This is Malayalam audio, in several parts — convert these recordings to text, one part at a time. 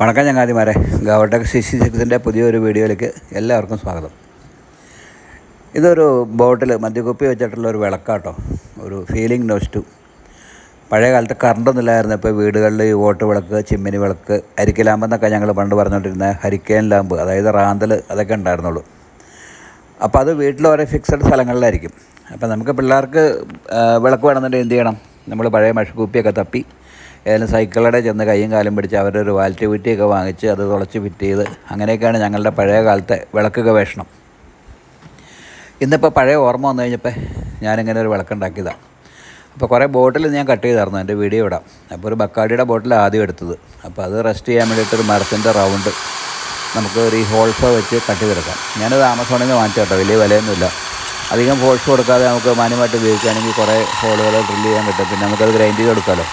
വണക്കം ചങ്ങാതിമാരെ. ഗവർട്ടക് സി സി സിക്സിന്റെ പുതിയൊരു വീഡിയോയിലേക്ക് എല്ലാവർക്കും സ്വാഗതം. ഇതൊരു ബോട്ടിൽ മദ്യക്കുപ്പി വെച്ചിട്ടുള്ള ഒരു വിളക്കാട്ടോ. ഒരു ഫീലിംഗ് നോസ്റ്റു പഴയ കാലത്ത് കറണ്ടൊന്നും ഇല്ലായിരുന്നു. ഇപ്പോൾ വീടുകളിൽ ഈ ഓട്ട് വിളക്ക് ചിമ്മിനി വിളക്ക് അരിക്കലാമ്പെന്നൊക്കെ ഞങ്ങൾ പണ്ട് പറഞ്ഞുകൊണ്ടിരുന്ന ഹരിക്കേൻ ലാമ്പ് അതായത് റാന്തൽ അതൊക്കെ ഉണ്ടായിരുന്നുള്ളൂ. അപ്പോൾ അത് വീട്ടിൽ ഓരോ ഫിക്സഡ് സ്ഥലങ്ങളിലായിരിക്കും. അപ്പോൾ നമുക്ക് പിള്ളേർക്ക് വിളക്ക് വേണമെന്നുണ്ടെങ്കിൽ എന്ത് ചെയ്യണം? നമ്മൾ പഴയ മഷക്കുപ്പിയൊക്കെ തപ്പി. ഏതായാലും സൈക്കിളുടെ ചെന്ന് കൈയും കാലും പിടിച്ച് അവരുടെ ഒരു വാൽറ്റ് കുറ്റിയൊക്കെ വാങ്ങിച്ച് അത് തുളച്ച് ഫിറ്റ് ചെയ്ത് അങ്ങനെയൊക്കെയാണ് ഞങ്ങളുടെ പഴയ കാലത്തെ വിളക്ക് ഗവേഷണം ഇന്നിപ്പോൾ പഴയ ഓർമ്മ വന്നു കഴിഞ്ഞപ്പോൾ ഞാനിങ്ങനെ ഒരു വിളക്കുണ്ടാക്കിയതാണ് അപ്പോൾ കുറേ ബോട്ടിൽ ഞാൻ കട്ട് ചെയ്തായിരുന്നു എന്റെ വീഡിയോ ഇടാം. അപ്പോൾ ഒരു ബക്കാടിയുടെ ബോട്ടിൽ ആദ്യം എടുത്തത്. അപ്പോൾ അത് റെസ്റ്റ് ചെയ്യാൻ വേണ്ടിയിട്ട് ഒരു മരത്തിന്റെ റൗണ്ട് നമുക്ക് ഒരു ഹോൾസോ വെച്ച് കട്ട് ചെയ്തെടുക്കാം. ഞാനത് ആമസോണിൽ നിന്ന് വാങ്ങിച്ചു കേട്ടോ വലിയ വിലയൊന്നുമില്ല. അധികം ഫോഴ്സ് കൊടുക്കാതെ നമുക്ക് മാന്യമായിട്ട് ഉപയോഗിക്കുകയാണെങ്കിൽ കുറേ ഹോളുകൾ ഡ്രില്ല് ചെയ്യാൻ പറ്റും. പിന്നെ നമുക്കത് ഗ്രൈൻഡ് ചെയ്ത് കൊടുക്കാമല്ലോ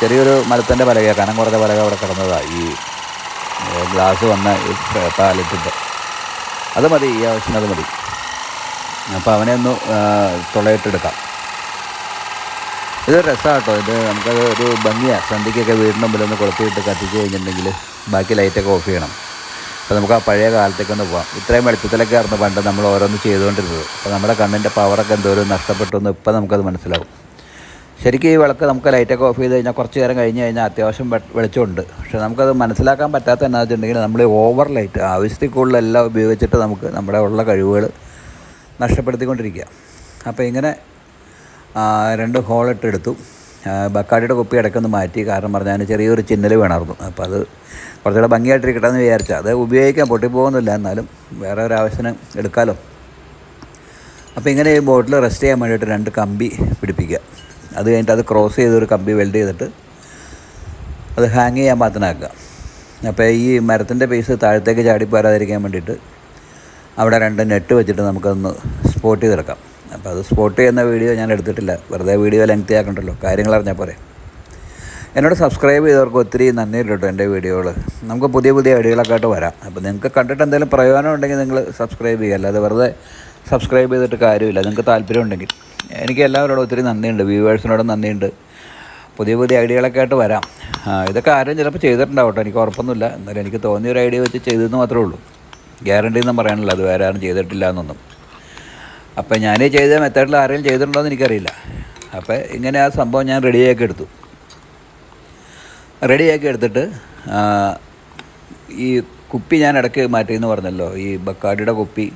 ചെറിയൊരു മരത്തിന്റെ പലകയാണ് കനം കുറഞ്ഞ പലക അവിടെ കിടന്നതാണ് ഈ ഗ്ലാസ് വന്ന ഈ പാലറ്റിന്റെ അത് മതി. ഈ ആവശ്യത്തിന് അത് മതി. അപ്പോൾ അവനെ ഒന്ന് തുളയിട്ടെടുക്കാം. ഇത് രസമാണ് കേട്ടോ ഇത് നമുക്കത് ഒരു ഭംഗിയാണ് സന്ധ്യയ്ക്കൊക്കെ വീടിന്റെ മുമ്പിലൊന്ന് കൊളുത്തിയിട്ട് കത്തിച്ച് കഴിഞ്ഞിട്ടുണ്ടെങ്കിൽ ബാക്കി ലൈറ്റൊക്കെ ഓഫ് ചെയ്യണം. അപ്പോൾ നമുക്ക് ആ പഴയ കാലത്തേക്കൊന്ന് പോകാം ഇത്രയും വെളുപ്പത്തിലൊക്കെ ആയിരുന്നു പണ്ട് നമ്മൾ ഓരോന്ന് ചെയ്തുകൊണ്ടിരുന്നത്. അപ്പോൾ നമ്മുടെ കണ്ണിന്റെ പവറൊക്കെ എന്തോരം നഷ്ടപ്പെട്ടു എന്ന് ഇപ്പോൾ നമുക്കത് മനസ്സിലാവും. ശരിക്കും ഈ വിളക്ക് നമുക്ക് ലൈറ്റൊക്കെ ഓഫ് ചെയ്ത് കഴിഞ്ഞാൽ കുറച്ച് നേരം കഴിഞ്ഞ് കഴിഞ്ഞാൽ അത്യാവശ്യം വെളിച്ചമുണ്ട്. പക്ഷേ നമുക്കത് മനസ്സിലാക്കാൻ പറ്റാത്ത എന്നാ വെച്ചിട്ടുണ്ടെങ്കിൽ നമ്മൾ ഓവർ ലൈറ്റ് ആവശ്യത്തിൽ കൂടുതൽ എല്ലാം ഉപയോഗിച്ചിട്ട് നമുക്ക് നമ്മുടെ ഉള്ള കഴിവുകൾ നഷ്ടപ്പെടുത്തിക്കൊണ്ടിരിക്കുക. അപ്പോൾ ഇങ്ങനെ രണ്ട് ഹോളിട്ട് എടുത്തു. ആ, ബക്കാടിയുടെ കുപ്പി ഇടയ്ക്കൊന്ന് മാറ്റി. കാരണം പറഞ്ഞാൽ ചെറിയൊരു ചിന്നൽ വേണമായിരുന്നു. അപ്പോൾ അത് കുറച്ചുകൂടെ ഭംഗിയായിട്ടിരിക്കട്ടെ എന്ന് വിചാരിച്ചാൽ അത് ഉപയോഗിക്കാൻ പൊട്ടിപ്പോകുന്നില്ല. എന്നാലും വേറെ ഒരു ആവശ്യത്തിന് എടുക്കാമല്ലോ അപ്പോൾ ഇങ്ങനെ ഈ ബോട്ടിൽ റെസ്റ്റ് ചെയ്യാൻ വേണ്ടിയിട്ട് രണ്ട് കമ്പി പിടിപ്പിക്കുക. അത് കഴിഞ്ഞിട്ട് അത് ക്രോസ് ചെയ്ത് ഒരു കമ്പി വെൽഡ് ചെയ്തിട്ട് അത് ഹാങ് ചെയ്യാൻ പാത്രനാക്കുക അപ്പോൾ ഈ മരത്തിന്റെ പീസ് താഴത്തേക്ക് ചാടി പോരാതിരിക്കാൻ വേണ്ടിയിട്ട് അവിടെ രണ്ട് നെറ്റ് വെച്ചിട്ട് നമുക്കൊന്ന് സ്പോട്ട് ചെയ്തെടുക്കാം. അപ്പോൾ അത് സ്പോട്ട് ചെയ്യുന്ന വീഡിയോ ഞാൻ എടുത്തിട്ടില്ല. വെറുതെ വീഡിയോ ലെങ്ത് ആക്കണ്ടല്ലോ. കാര്യങ്ങൾ അറിഞ്ഞാൽ പോരെ. എന്നോട് സബ്സ്ക്രൈബ് ചെയ്തവർക്ക് ഒത്തിരി നന്ദി കേട്ടോ എന്റെ വീഡിയോകൾ നമുക്ക് പുതിയ പുതിയ ഐഡിയകളൊക്കെ ആയിട്ട് വരാം. അപ്പോൾ നിങ്ങൾക്ക് കണ്ടിട്ട് എന്തെങ്കിലും പ്രയോജനം ഉണ്ടെങ്കിൽ നിങ്ങൾ സബ്സ്ക്രൈബ് ചെയ്യുക. അല്ലാതെ വെറുതെ സബ്സ്ക്രൈബ് ചെയ്തിട്ട് കാര്യമില്ല. നിങ്ങൾക്ക് താല്പര്യം ഉണ്ടെങ്കിൽ. എനിക്ക് എല്ലാവരോടും ഒത്തിരി നന്ദിയുണ്ട്. വ്യൂവേഴ്സിനോടും നന്ദിയുണ്ട്. പുതിയ പുതിയ ഐഡിയകളൊക്കെ ആയിട്ട് വരാം. ഇതൊക്കെ ആരും ചിലപ്പോൾ ചെയ്തിട്ടുണ്ടാവട്ടോ. എനിക്ക് ഉറപ്പൊന്നുമില്ല. എന്നാലും എനിക്ക് തോന്നിയ ഒരു ഐഡിയ വെച്ച് ചെയ്തെന്ന് മാത്രമേ ഉള്ളൂ. ഗ്യാരണ്ടി ഒന്നും പറയാനില്ല. അത് വേറെ ആരും ചെയ്തിട്ടില്ല എന്നൊന്നും. അപ്പോൾ ഞാൻ ചെയ്ത മെത്തേഡിൽ ആരെങ്കിലും ചെയ്തിട്ടുണ്ടോ എന്ന് എനിക്കറിയില്ല. അപ്പോൾ ഇങ്ങനെ ആ സംഭവം ഞാൻ റെഡിയാക്കി എടുത്തു. റെഡിയാക്കി എടുത്തിട്ട് ഈ കുപ്പി ഞാൻ ഇടയ്ക്ക് മാറ്റിയെന്ന് പറഞ്ഞല്ലോ. ഈ ബക്കാടിയുടെ കുപ്പി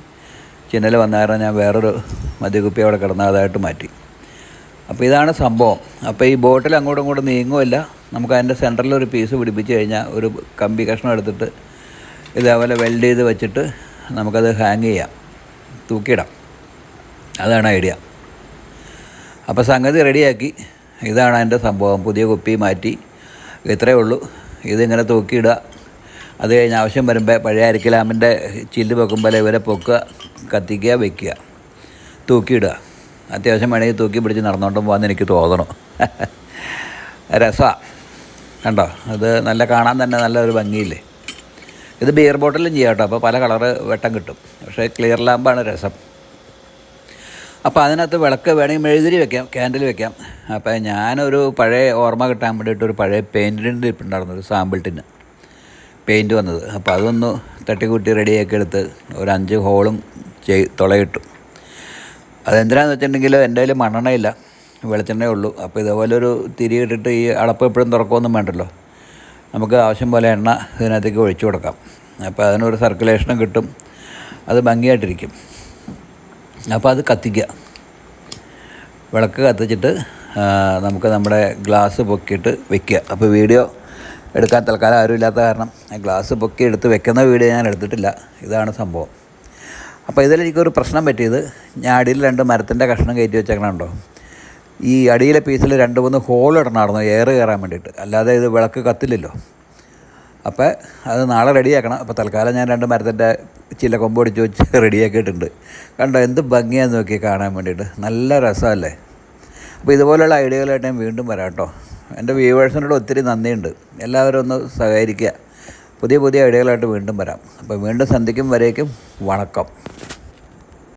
ചിന്നൽ വന്ന ഞാൻ വേറൊരു മദ്യക്കുപ്പി അവിടെ കിടന്നതായിട്ട് മാറ്റി. അപ്പോൾ ഇതാണ് സംഭവം. അപ്പോൾ ഈ ബോട്ടിൽ അങ്ങോട്ടും ഇങ്ങോട്ടും നീങ്ങുമില്ല. നമുക്ക് അതിന്റെ സെന്ററിൽ ഒരു പീസ് പിടിപ്പിച്ച് കഴിഞ്ഞാൽ ഒരു കമ്പി കഷ്ണം എടുത്തിട്ട് ഇതേപോലെ വെൽഡ് ചെയ്ത് വെച്ചിട്ട് നമുക്കത് ഹാങ് ചെയ്യാം. തൂക്കിയിടാം. അതാണ് ഐഡിയ. അപ്പോൾ സംഗതി റെഡിയാക്കി. ഇതാണ് അതിന്റെ സംഭവം. പുതിയ കുപ്പി മാറ്റി. ഇത്രയേ ഉള്ളൂ. ഇതിങ്ങനെ തൂക്കിയിടുക. അത് കഴിഞ്ഞ് ആവശ്യം വരുമ്പോൾ പഴയ അരിക്കലാമിന്റെ ചില്ല് വെക്കുമ്പോൾ ഇവരെ പൊക്കുക കത്തിക്കുക വെക്കുക. തൂക്കിയിടുക. അത്യാവശ്യം വേണമെങ്കിൽ തൂക്കി പിടിച്ച് നടന്നുകൊണ്ട് പോകാമെന്ന് എനിക്ക് തോന്നണം. രസമാണ് കണ്ടോ? അത് നല്ല കാണാൻ തന്നെ നല്ലൊരു ഭംഗിയില്ലേ? ഇത് ബിയർ ബോട്ടിലും ചെയ്യാം കേട്ടോ. അപ്പോൾ പല കളറ് വെട്ടം കിട്ടും. പക്ഷേ ക്ലിയർ ലാമ്പാണ് രസം. അപ്പോൾ അതിനകത്ത് വിളക്ക് വേണമെങ്കിൽ മെഴുതിരി വെക്കാം ക്യാൻഡിൽ വെക്കാം. അപ്പോൾ ഞാനൊരു പഴയ ഓർമ്മ കിട്ടാൻ വേണ്ടിയിട്ട് ഒരു പഴയ പെയിന്റിന്റെ ഇരിപ്പുണ്ടായിരുന്നു ഒരു സാമ്പിൾ ടിന്ന് പെയിന്റ് വന്നത്. അപ്പോൾ അതൊന്ന് തട്ടിക്കൂട്ടി റെഡിയാക്കി എടുത്ത് ഒരു അഞ്ച് ഹോളും ചെയ് തുളയിട്ടു. അതെന്തിനാന്ന് വെച്ചിട്ടുണ്ടെങ്കിൽ എന്റെ കയ്യിൽ മണ്ണെണ്ണയില്ല വെളിച്ചെണ്ണയേ ഉള്ളൂ. അപ്പോൾ ഇതേപോലെ ഒരു തിരി ഇട്ടിട്ട് ഈ അളപ്പ് എപ്പോഴും തുറക്കുമൊന്നും വേണ്ടല്ലോ. നമുക്ക് ആവശ്യം പോലെ എണ്ണ ഇതിനകത്തേക്ക് ഒഴിച്ചു കൊടുക്കാം. അപ്പോൾ അതിനൊരു സർക്കുലേഷനും കിട്ടും. അത് ഭംഗിയായിട്ടിരിക്കും. അപ്പോൾ അത് കത്തിക്കുക. വിളക്ക് കത്തിച്ചിട്ട് നമുക്ക് നമ്മുടെ ഗ്ലാസ് പൊക്കിയിട്ട് വെക്കുക. അപ്പോൾ വീഡിയോ എടുക്കാൻ തൽക്കാലം ആരും ഇല്ലാത്ത കാരണം ഗ്ലാസ് പൊക്കി എടുത്ത് വെക്കുന്ന വീഡിയോ ഞാൻ എടുത്തിട്ടില്ല. ഇതാണ് സംഭവം. അപ്പോൾ ഇതിൽ എനിക്കൊരു പ്രശ്നം പറ്റിയത് ഞാൻ അടിയിൽ രണ്ട് മരത്തിന്റെ കഷ്ണം കയറ്റി വെച്ചേക്കണുണ്ടോ? ഈ അടിയിലെ പീസിൽ രണ്ട് മൂന്ന് ഹോൾ ഇടണമായിരുന്നു എയർ കയറാൻ വേണ്ടിയിട്ട്. അല്ലാതെ ഇത് വിളക്ക് കത്തില്ലല്ലോ. അപ്പോൾ അത് നാളെ റെഡിയാക്കണം. അപ്പോൾ തൽക്കാലം ഞാൻ രണ്ട് മരത്തിന്റെ ചില കൊമ്പ് ചോദിച്ച് റെഡിയാക്കിയിട്ടുണ്ട്. കണ്ടോ എന്ത് ഭംഗിയാന്ന് നോക്കി കാണാൻ വേണ്ടിയിട്ട്. നല്ല രസമല്ലേ? അപ്പോൾ ഇതുപോലെയുള്ള ഐഡിയകളായിട്ട് ഞാൻ വീണ്ടും വരാം കേട്ടോ. എന്റെ വ്യൂവേഴ്സിനോട് ഒത്തിരി നന്ദിയുണ്ട്. എല്ലാവരും ഒന്ന് സഹകരിക്കുക. പുതിയ പുതിയ ഐഡിയകളായിട്ട് വീണ്ടും വരാം. അപ്പോൾ വീണ്ടും സന്ധിക്കും വരേക്കും വണക്കം.